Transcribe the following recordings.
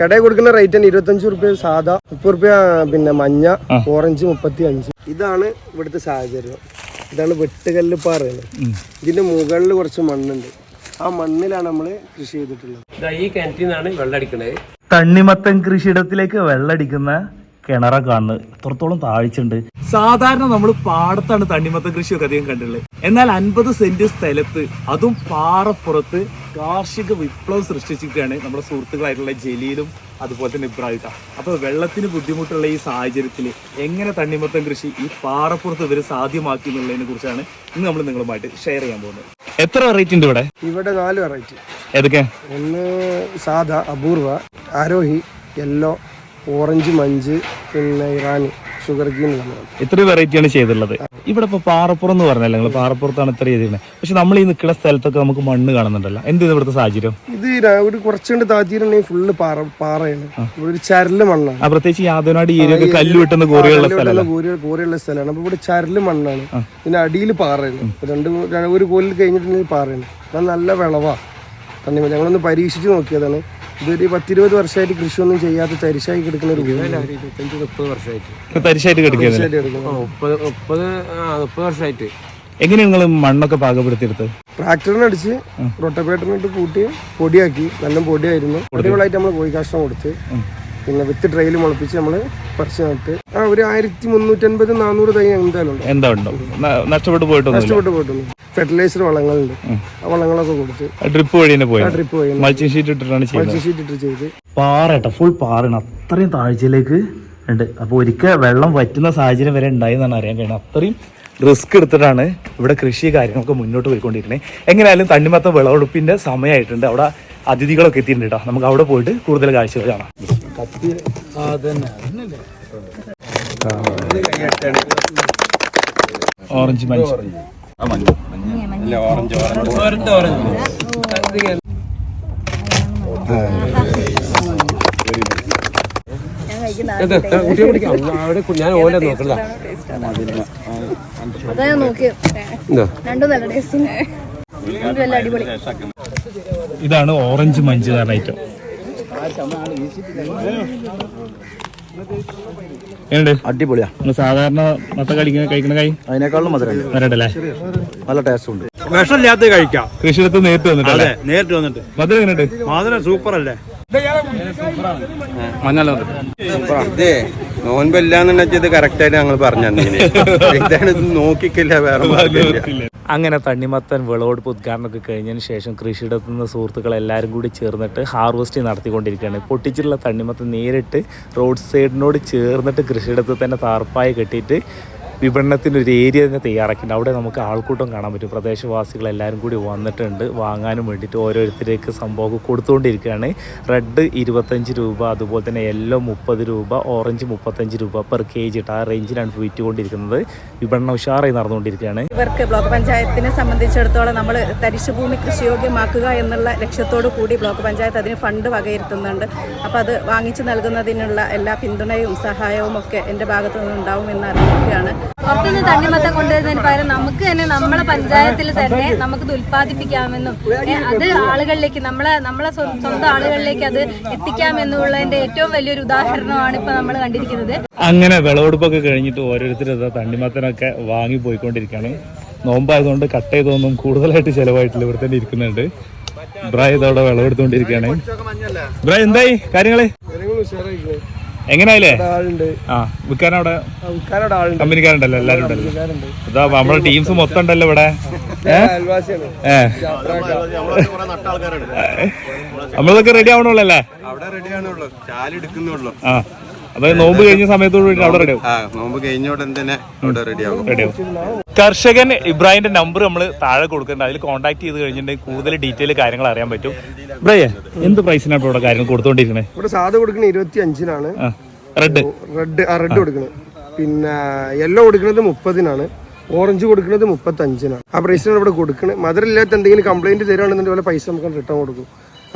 കടയിൽ കൊടുക്കുന്ന റേറ്റ് തന്നെ ഇരുപത്തഞ്ച് റുപ്യ സാധാ മുപ്പത് റുപ്യ പിന്നെ മഞ്ഞ ഓറഞ്ച് മുപ്പത്തി അഞ്ച് ഇതാണ് ഇവിടുത്തെ സാഹചര്യം. ഇതാണ് വെട്ടുകല്ല് പാറയാണ് ഇതിന്റെ മുകളിൽ കുറച്ച് മണ്ണുണ്ട്. ആ മണ്ണിലാണ് നമ്മൾ കൃഷി ചെയ്തിട്ടുള്ളത്. ഈ കിണറ്റിൽ നിന്നാണ് വെള്ളം അടിക്കണത് തണ്ണിമത്തൻ കൃഷിയിടത്തിലേക്ക് വെള്ളടിക്കുന്ന കിണറ കാണുന്നത്. എത്രത്തോളം താഴ്ചയുണ്ട്. സാധാരണ നമ്മൾ പാടത്താണ് തണ്ണിമത്തൻ കൃഷിയൊക്കെ അധികം കണ്ടിട്ടുള്ളത്. എന്നാൽ അൻപത് സെന്റ് സ്ഥലത്ത് അതും പാറപ്പുറത്ത് കാർഷിക വിപ്ലവം സൃഷ്ടിച്ചിട്ടാണ് നമ്മുടെ സുഹൃത്തുക്കളായിട്ടുള്ള ജലീലും അതുപോലെ തന്നെ ഇബ്രാഹിട്ട അപ്പോൾ വെള്ളത്തിന് ബുദ്ധിമുട്ടുള്ള ഈ സാഹചര്യത്തിൽ എങ്ങനെ തണ്ണിമത്തൻ കൃഷി ഈ പാറപ്പുറത്ത് ഇവർ സാധ്യമാക്കി എന്നുള്ളതിനെ കുറിച്ചാണ് ഇന്ന് നമ്മൾ നിങ്ങളുമായിട്ട് ഷെയർ ചെയ്യാൻ പോകുന്നത്. എത്ര വെറൈറ്റി ഉണ്ട് ഇവിടെ? ഇവിടെ നാല് വെറൈറ്റി ഏതൊക്കെ? ഒന്ന് സാധാ അപൂർവ ആരോഹി യെല്ലോ ഓറഞ്ച് മഞ്ച് പിന്നെ ഇറാനി. ഷുഗർ ഗീൻ ഇത്രയും ഇത്ര വെറൈറ്റിയാണ് ചെയ്തിട്ടുള്ളത്. ഇവിടെ ഇപ്പൊ പാറപ്പുറം എന്ന് പറഞ്ഞല്ലോ നിങ്ങൾ പാറപ്പുറത്താണ് ഇത്ര ചെയ്തിരുന്നത്. പക്ഷെ നമ്മൾ ഈ നിൽക്കുന്ന സ്ഥലത്തൊക്കെ നമുക്ക് മണ്ണ് കാണുന്നുണ്ടല്ലോ. എന്ത് ഇവിടുത്തെ സാഹചര്യം? ഇത് ഒരു കുറച്ചുകൊണ്ട് താഴ്ത്തിയിട്ടുണ്ടെങ്കിൽ ഫുള്ള് പാറ പാറയാണ്. ഇവിടെ ഒരു ചരൽ മണ്ണാണ്. പ്രത്യേകിച്ച് യാദവനാട് ഏരിയ കല്ല് വെട്ടുന്ന കോറിയുള്ള സ്ഥലമാണ് കോറിയുള്ള സ്ഥലമാണ്. അപ്പൊ ഇവിടെ ചരൽ മണ്ണാണ്. പിന്നെ അടിയിൽ പാറയാണ്. രണ്ട് ഒരു കോലിൽ കഴിഞ്ഞിട്ടുണ്ടെങ്കിൽ പാറയാണ്. നല്ല വിളവാ. തന്നെ ഞങ്ങളൊന്ന് പരീക്ഷിച്ച് നോക്കിയതാണ്. ഇതൊരു പത്തിരുപത് വർഷമായിട്ട് കൃഷിയൊന്നും ചെയ്യാത്ത തരിശായി കിടക്കുന്ന ഒരു. ഇരുപത്തഞ്ച് മുപ്പത് വർഷമായിട്ട്. തരിശായിട്ട്. മുപ്പത് മുപ്പത് മുപ്പത് വർഷമായിട്ട്. എങ്ങനെയാണ് നിങ്ങൾ മണ്ണൊക്കെ പാകപ്പെടുത്തിയെടുത്ത് ട്രാക്ടറിനടിച്ച് റൊട്ടപ്പേട്ടറിനിട്ട് കൂട്ടി പൊടിയാക്കി. നല്ല പൊടിയായിരുന്നു. പൊടികളായിട്ട് നമ്മൾ പോയി കാഷ്ടം കൊടുത്ത് പിന്നെ വിത്ത് ട്രെയിൽ മുളപ്പിച്ച് നമ്മൾ പറിച്ച് നട്ട് ആ ഒരു ആയിരത്തി മുന്നൂറ്റൻപത് നാനൂറ് തൈ എന്തായാലും ഉണ്ട്. എന്താ നഷ്ടപ്പെട്ടു പോയിട്ടൊന്നുമില്ല. നഷ്ടപ്പെട്ട് പോയിട്ടുണ്ട് ഫെർട്ടിലൈസർ വളങ്ങളുണ്ട്. ആ വളങ്ങളൊക്കെ കൊടുത്ത് ഡ്രിപ്പ് വഴി തന്നെ പോയി? മൾച്ചിങ് ഷീറ്റ് ഇട്ടിട്ടാണ് മൾച്ചിങ് ഷീറ്റ് ഇട്ട് ചെയ്ത്. പാറ ഫുൾ പാറാണ് അത്രയും താഴ്ചയിലേക്ക് ഉണ്ട്. അപ്പോൾ ഒരിക്കൽ വെള്ളം വറ്റുന്ന സാഹചര്യം വരെ ഉണ്ടായി എന്നാണ് അറിയാൻ കഴിയുന്നത്. അത്രയും റിസ്ക് എടുത്തിട്ടാണ് ഇവിടെ കൃഷി കാര്യങ്ങളൊക്കെ മുന്നോട്ട് പോയിക്കൊണ്ടിരിക്കുന്നത് എങ്ങനെയായാലും തണ്ണിമത്തം വിളവെടുപ്പിന്റെ സമയമായിട്ടുണ്ട്. അവിടെ അതിഥികളൊക്കെ എത്തിയിട്ടുണ്ട് കേട്ടോ. നമുക്ക് അവിടെ പോയിട്ട് കൂടുതൽ കാഴ്ചകൾ കാണാം. ഓറഞ്ച് മഞ്ച് ഇത് ഓറഞ്ച് കുട്ടിയെ പിടിക്കാം. അവിടെ കു- ഞാൻ ഓല നോക്കണ്ട ഇതാണ് ഓറഞ്ച് മഞ്ച് ഐറ്റം അടിപൊളിയാ. സാധാരണ മത്ത കഴിക്കുന്ന കഴിക്കുന്ന കൈ അതിനേക്കാളും മധുരം വരണ്ടല്ലേ നല്ല ടേസ്റ്റ് ഉണ്ട്. വിഷമില്ലാത്ത കഴിക്കാം. കൃഷിയിടത്ത് നേരിട്ട് വന്നിട്ടല്ലേ നേരിട്ട് വന്നിട്ട്. മധുരം എങ്ങനെയുണ്ട്? മധുരം സൂപ്പർ അല്ലേ ഇതേ നോൻപല്ലാന്നുണ്ടെങ്കിൽ ഇത് കറക്റ്റ് ആയിട്ട് ഞങ്ങൾ പറഞ്ഞു തന്നെ ഇതാണ് ഇത് നോക്കിക്കില്ല വേറെ. അങ്ങനെ തണ്ണിമത്തൻ വിളവെടുപ്പ് ഉദ്ഘാടനമൊക്കെ കഴിഞ്ഞതിന് ശേഷം കൃഷിയിടത്തു നിന്ന് സുഹൃത്തുക്കൾ എല്ലാവരും കൂടി ചേർന്നിട്ട് ഹാർവസ്റ്റ് നടത്തിക്കൊണ്ടിരിക്കുകയാണ്. പൊട്ടിച്ചിട്ടുള്ള തണ്ണിമത്തൻ നേരിട്ട് റോഡ് സൈഡിനോട് ചേർന്നിട്ട് കൃഷിയിടത്ത് തന്നെ താർപ്പായി കെട്ടിയിട്ട് വിപണനത്തിന് ഒരു ഏരിയ തന്നെ തയ്യാറാക്കിയിട്ടുണ്ട്. അവിടെ നമുക്ക് ആൾക്കൂട്ടം കാണാൻ പറ്റും. പ്രദേശവാസികൾ എല്ലാവരും കൂടി വന്നിട്ടുണ്ട്. വാങ്ങാനും വേണ്ടിയിട്ട് ഓരോരുത്തരേക്ക് സംഭവം കൊടുത്തുകൊണ്ടിരിക്കുകയാണ്. റെഡ് ഇരുപത്തഞ്ച് രൂപ അതുപോലെ തന്നെ യെല്ലോ മുപ്പത് രൂപ ഓറഞ്ച് മുപ്പത്തഞ്ച് രൂപ പെർ കെ ജി ഇട്ട് ആ റേഞ്ചിലാണ് വിറ്റുകൊണ്ടിരിക്കുന്നത്. വിപണന ഉഷാറായി നടന്നുകൊണ്ടിരിക്കുകയാണ്. ഇവർക്ക് ബ്ലോക്ക് പഞ്ചായത്തിനെ സംബന്ധിച്ചിടത്തോളം നമ്മൾ തരിശുഭൂമി കൃഷിയോഗ്യമാക്കുക എന്നുള്ള ലക്ഷ്യത്തോടു കൂടി ബ്ലോക്ക് പഞ്ചായത്ത് അതിന് ഫണ്ട് വകയിരുത്തുന്നുണ്ട്. അപ്പോൾ അത് വാങ്ങിച്ചു നൽകുന്നതിനുള്ള എല്ലാ പിന്തുണയും സഹായവും ഒക്കെ എന്റെ ഭാഗത്തു നിന്നുണ്ടാവുമെന്ന് അറിയിക്കുകയാണ്. പുറത്തുനിന്ന് തണ്ണിമത്തം കൊണ്ടുവരുന്നതിന് പകരം നമുക്ക് തന്നെ നമ്മുടെ പഞ്ചായത്തിൽ തന്നെ നമുക്കിത് ഉൽപ്പാദിപ്പിക്കാമെന്നും അത് ആളുകളിലേക്ക് നമ്മളെ നമ്മളെ സ്വ- സ്വന്തം ആളുകളിലേക്ക് അത് എത്തിക്കാമെന്നുള്ളതിന്റെ ഏറ്റവും വലിയൊരു ഉദാഹരണമാണ് ഇപ്പൊ നമ്മൾ കണ്ടിരിക്കുന്നത്. അങ്ങനെ വിളവെടുപ്പൊക്കെ കഴിഞ്ഞിട്ട് ഓരോരുത്തരും തണ്ണിമത്തനൊക്കെ വാങ്ങി പോയിക്കൊണ്ടിരിക്കുകയാണ് നോമ്പായതുകൊണ്ട് കട്ട് ചെയ്തൊന്നും കൂടുതലായിട്ട് ചിലവായിട്ടില്ല. ഇവിടെ തന്നെ ഇരിക്കുന്നുണ്ട്. ബ്രായ് ഇതവിടെ വിളവെടുത്തോണ്ടിരിക്കുകയാണ് ബ്രായ് എന്തായി? കാര്യങ്ങൾ? എങ്ങനെയായില്ലേ? ആളുണ്ട്. ആ വിൽക്കാനവിടെ കമ്പനിക്കാരുണ്ടല്ലോ എല്ലാരും ഉണ്ടല്ലോ. ഇതാ നമ്മളെ ടീംസ് മൊത്തം ഉണ്ടല്ലോ ഇവിടെ. നമ്മളതൊക്കെ റെഡി ആവണുള്ളല്ലേ? അവിടെ റെഡിയാണുള്ളൂ ചാലെടുക്കുന്നുള്ളൂ ആ. അപ്പൊ നോമ്പ് കഴിഞ്ഞ സമയത്തോട് കൂടി അവിടെ റെഡി ആവും. നോമ്പ് കഴിഞ്ഞ ഉടൻ തന്നെ അവിടെ റെഡി ആവും. കർഷകൻ ഇബ്രാഹിന്റെ നമ്പർ നമ്മൾ താഴെ കൊടുക്കുന്നുണ്ട്. അതിൽ കോൺടാക്ട് ചെയ്ത് കഴിഞ്ഞിട്ടുണ്ടെങ്കിൽ കൂടുതൽ ഡീറ്റെയിൽ കാര്യങ്ങൾ അറിയാൻ പറ്റും. ഇബ്രാഹിം എന്ത് പ്രൈസിനാണ് ഇവിടെ കാര്യങ്ങൾ കൊടുത്തോണ്ടിരിക്കുന്നത് ഇവിടെ സാധ കൊടുക്കുന്നത് ഇരുപത്തി അഞ്ചിനാണ് റെഡ് റെഡ് ആ റെഡ് കൊടുക്കുന്നത് പിന്നെ യെല്ലോ കൊടുക്കുന്നത് മുപ്പതിനാണ്. ഓറഞ്ച് കൊടുക്കുന്നത് മുപ്പത്തഞ്ചിനാണ്. ആ പ്രൈസിനാണ് ഇവിടെ കൊടുക്കുന്നത് മധുരമില്ലാത്ത എന്തെങ്കിലും കംപ്ലൈന്റ് തരുവാണെന്നുണ്ടെങ്കിൽ പൈസ നമുക്ക് റിട്ടേൺ കൊടുക്കും.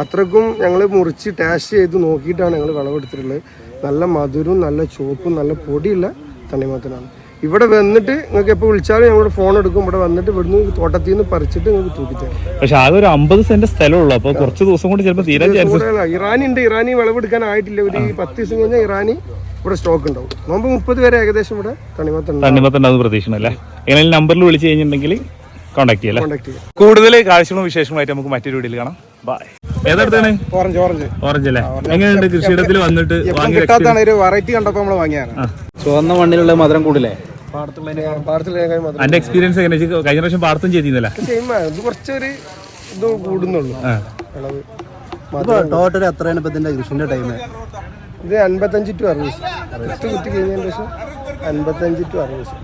അത്രക്കും ഞങ്ങൾ മുറിച്ച് ടാഷ് ചെയ്ത് നോക്കിയിട്ടാണ് ഞങ്ങൾ വിളവെടുത്തിട്ടുള്ളത്. നല്ല മധുരവും നല്ല ചുവപ്പും നല്ല പൊടിയുള്ള തണ്ണിമത്തനാണ്. ഇവിടെ വന്നിട്ട് നിങ്ങൾക്ക് എപ്പോൾ വിളിച്ചാലും ഞങ്ങളുടെ ഫോൺ എടുക്കും. ഇവിടെ വന്നിട്ട് ഇവിടുന്ന് തോട്ടത്തിൽ നിന്ന് പറിച്ചിട്ട് നിങ്ങൾക്ക് തൂക്കിത്തരും. പക്ഷെ ആകെ ഒരു അമ്പത് സെന്റ് സ്ഥലമുള്ളൂ. അപ്പോൾ കുറച്ച് ദിവസം കൊണ്ട് ചിലപ്പോൾ തീരാൻ ചാൻസ്. ഇറാനി ഉണ്ട്. ഇറാനി വിളവെടുക്കാൻ ആയിട്ടില്ല. ഒരു പത്ത് ദിവസം കഴിഞ്ഞാൽ ഇറാനി ഇവിടെ സ്റ്റോക്ക് ഉണ്ടാവും. നോമ്പ് മുപ്പത് വരെ ഏകദേശം ഇവിടെ തണിമത്തുണ്ട് പ്രതീക്ഷണം പ്രതീക്ഷണല്ലേ എങ്ങനെ നമ്പറിൽ വിളിച്ചു കഴിഞ്ഞിട്ടുണ്ടെങ്കിൽ കോൺടാക്ട് ചെയ്യാം കൂടുതൽ കാഴ്ചകളും വിശേഷങ്ങളായിട്ട് നമുക്ക് മറ്റൊരു വീഡിയോയിൽ കാണാം. ബൈ ഏതെടുത്താണ്? Orange orange. ഓറഞ്ച് അല്ലേ? എങ്ങനെയുണ്ട് കൃഷിയിടത്തിൽ വന്നിട്ട് വാങ്ങിയ കിട്ടാത്താണ് ഒരു വെറൈറ്റി കണ്ടപ്പോ നമ്മൾ വാങ്ങിയാണ് ചുവന്ന മണ്ണിലുള്ള മധുരം കൂടില്ലേ? എന്റെ എക്സ്പീരിയൻസ് എങ്ങനെ? കഴിഞ്ഞ പ്രാവശ്യം പാടത്തും ചെയ്തിരുന്നില്ല? കുറച്ചൊരു ഇത് കൂടുന്നുള്ളൂ. ടോട്ടൽ എത്രയാണ് ഇപ്പൊ ഇതിന്റെ കൃഷിന്റെ ടൈം ഇത് അൻപത്തഞ്ച് ടു അറുപത് കുത്തി കഴിഞ്ഞതിന് ശേഷം അൻപത്തഞ്ച് ടു അറുപത്